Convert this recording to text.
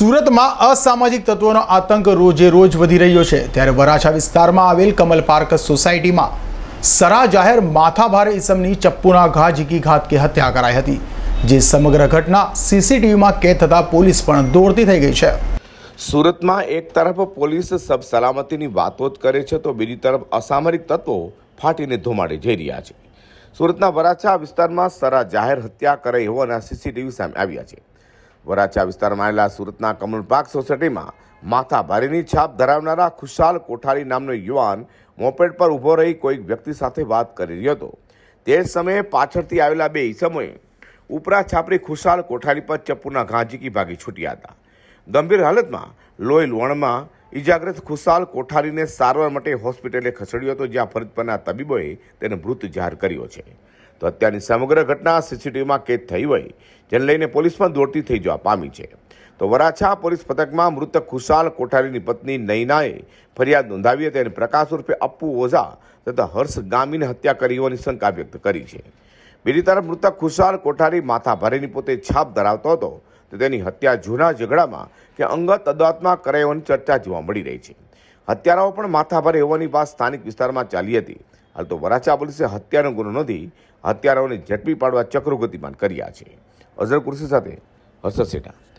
સુરતમાં અસામાજિક તત્વોનો આતંક રોજે રોજ વધી રહ્યો છે. ત્યારે વરાછા વિસ્તારમાં આવેલ કમલ પાર્ક સોસાયટીમાં સરા જાહેર માથાભારે ઇસમની ચપ્પુના ઘા ઝીકી ઘાતકે હત્યા કરાઈ હતી, જે સમગ્ર ઘટના સીસીટીવીમાં કેદ થતાં પોલીસ પણ દોડતી થઈ ગઈ છે. સુરતમાં એક તરફ પોલીસ સબ સલામતીની વાતો જ કરે છે, તો બીજી તરફ અસામરિક તત્વો ફાટીને ધુમાડે જઈ રહ્યા છે. સુરતના વરાછા વિસ્તારમાં સરા જાહેર હત્યા કરાઈ હોવાના સીસીટીવી સામે આવ્યા છે. વરાછા વિસ્તારમાં આવેલા સુરતના કમલ પાર્ક સોસાયટીમાં માથા ભારેની છાપ ધરાવનારા ખુશાલ કોઠારી નામનો યુવાન મોપેડ પર ઊભો રહી કોઈક વ્યક્તિ સાથે વાત કરી રહ્યો હતો. તે સમયે પાછળથી આવેલા બે ઈસમોએ ઉપરા છાપરી ખુશાલ કોઠારી પર ચપ્પુના ઘા ઝીકી ભાગી છૂટ્યા હતા. ગંભીર હાલતમાં લોહી લોણમાં ઇજાગ્રસ્ત ખુશાલ કોઠારીને સારવાર માટે હોસ્પિટલે ખસેડ્યો હતો, જ્યાં ફરજ પરના તબીબોએ તેને મૃત જાહેર કર્યો છે. તો અત્યારની સમગ્ર ઘટના સીસીટીવીમાં કેદ થઈ હોય જેને લઈને પોલીસ પણ દોડતી થઈ જવા પામી છે. તો વરાછા પોલીસ પથકમાં મૃતક ખુશાલ કોઠારીની પત્ની નૈનાએ ફરિયાદ નોંધાવી હતી અને પ્રકાશ ઉર્ફે અપ્પુ ઓઝા તથા હર્ષ ગામીને હત્યા કરી હોવાની શંકા વ્યક્ત કરી છે. બીજી તરફ મૃતક ખુશાલ કોઠારી માથા ભારેની પોતે છાપ ધરાવતો હતો. તો તેની હત્યા જૂના ઝઘડામાં કે અંગત અદાવતમાં કરાઈ હોવાની ચર્ચા જોવા મળી રહી છે. હત્યારાઓ પણ માથાભારે હોવાની વાત સ્થાનિક વિસ્તારમાં ચાલી હતી. હાલ તો વરાછા પોલીસે હત્યાનો ગુનો નોંધી હત્યારાઓને ઝડપી પાડવા ચક્રો ગતિમાન કર્યા છે. અઝર કુર્સી સાથે હર્ષદ